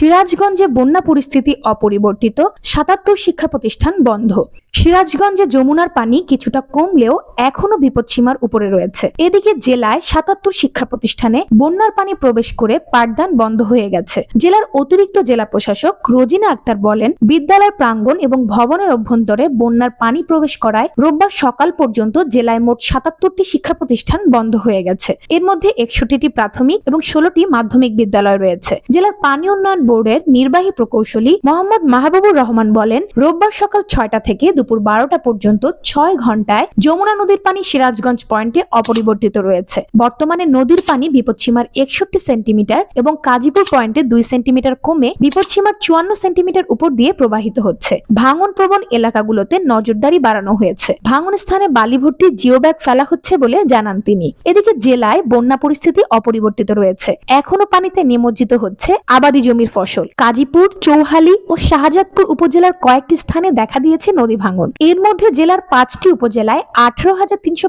সিরাজগঞ্জে বন্যা পরিস্থিতি অপরিবর্তিত, সাতাত্তর শিক্ষা প্রতিষ্ঠান বন্ধ। সিরাজগঞ্জে যমুনার পানি কিছুটা কমলেও এখনও বিপদসীমার উপরে রয়েছে। এদিকে জেলায় সাতাত্তর শিক্ষা প্রতিষ্ঠানে বন্যার পানি প্রবেশ করে পাঠদান বন্ধ হয়ে গেছে। জেলার অতিরিক্ত জেলা প্রশাসক রোজিনা আক্তার বলেন, বিদ্যালয় প্রাঙ্গণ এবং ভবনের অভ্যন্তরে বন্যার পানি প্রবেশ করায় রোববার সকাল পর্যন্ত জেলায় মোট সাতাত্তরটি শিক্ষা প্রতিষ্ঠান বন্ধ হয়ে গেছে। এর মধ্যে একষট্টিটি প্রাথমিক এবং ষোলোটি মাধ্যমিক বিদ্যালয় রয়েছে। জেলার পানি উন্নয়ন বোর্ডের নির্বাহী প্রকৌশলী মোহাম্মদ মাহবুবুর রহমান বলেন, রোববার সকাল ছয়টা থেকে দুপুর বারোটা পর্যন্ত ছয় ঘন্টায় যমুনা নদীর পানি সিরাজগঞ্জ পয়েন্টে অপরিবর্তিত রয়েছে। বর্তমানে নদীর পানি বিপদসীমার একষট্টি সেন্টিমিটার এবং কাজীপুর পয়েন্টে দুই সেন্টিমিটার কমে বিপদসীমার চুয়ান্ন সেন্টিমিটার উপর দিয়ে প্রবাহিত হচ্ছে। ভাঙন প্রবণ এলাকাগুলোতে নজরদারি বাড়ানো হয়েছে। ভাঙন স্থানে বালি ভর্তি জিও ব্যাগ ফেলা হচ্ছে বলে জানান তিনি। এদিকে জেলায় বন্যা পরিস্থিতি অপরিবর্তিত রয়েছে। এখনও পানিতে নিমজ্জিত হচ্ছে আবাদি জমির কাজীপুর চৌহালি ও শাহজাদপুর উপজেলার কয়েকটি স্থানে দেখা দিয়েছে নদী ভাঙন। এর মধ্যে জেলার পাঁচটি উপজেলায় আঠারো হাজার তিনশো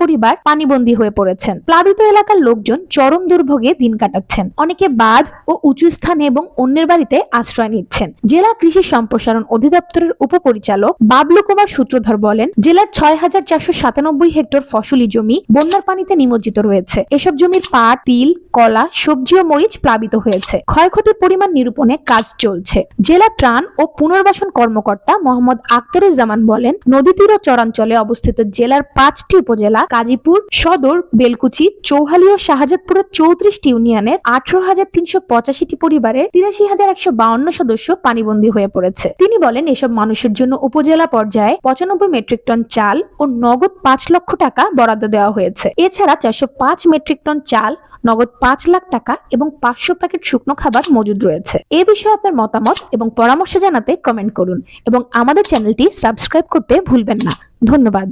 পরিবার পানিবন্দী হয়ে পড়েছেন। প্লাবিত এলাকার লোকজন চরম দুর্ভোগে দিন কাটাচ্ছেন। অনেকে বাঁধ ও উঁচু স্থানে এবং অন্যের বাড়িতে আশ্রয় নিচ্ছেন। জেলা কৃষি সম্প্রসারণ অধিদপ্তরের উপপরিচালক বাবলু কুমার সূত্রধর বলেন, জেলার ছয় হাজার চারশো সাতানব্বই হেক্টর ফসলি জমি বন্যার পানিতে নিমজ্জিত রয়েছে। এসব জমির পাট, তিল, কলা, সবজি ও মরিচ প্লাবিত হয়েছে। ক্ষয়ক্ষতির পরিমাণ নিরূপণে কাজ চলছে। জেলা ত্রাণ ও পুনর্বাসন কর্মকর্তা মোহাম্মদ আক্তারুজ্জামান বলেন নদী তীর চরাঞ্চলে অবস্থিত জেলার পাঁচটি উপজেলা কাজীপুর সদর, বেলকুচি, চৌহালি ও শাহজাদপুরের চৌত্রিশটি ইউনিয়নের আঠারো হাজার তিনশো পঁচাশিটি পরিবারের তিরাশি হাজার একশো বাউন্ন সদস্য পানিবন্দী হয়ে পড়েছে। তিনি বলেন, এসব মানুষের জন্য উপজেলা পর্যায়ে পঁচানব্বই মেট্রিক টন চাল ও নগদ পাঁচ লক্ষ টাকা বরাদ্দ দেওয়া হয়েছে। এছাড়া চারশো পাঁচ মেট্রিক টন চাল, নগদ পাঁচ লাখ টাকা এবং পাঁচশো প্যাকেট শুকনো খাবার মজুদ রয়েছে। এ বিষয়ে আপনার মতামত এবং পরামর্শ জানাতে কমেন্ট করুন এবং আমাদের চ্যানেলটি সাবস্ক্রাইব করতে ভুলবেন না। ধন্যবাদ।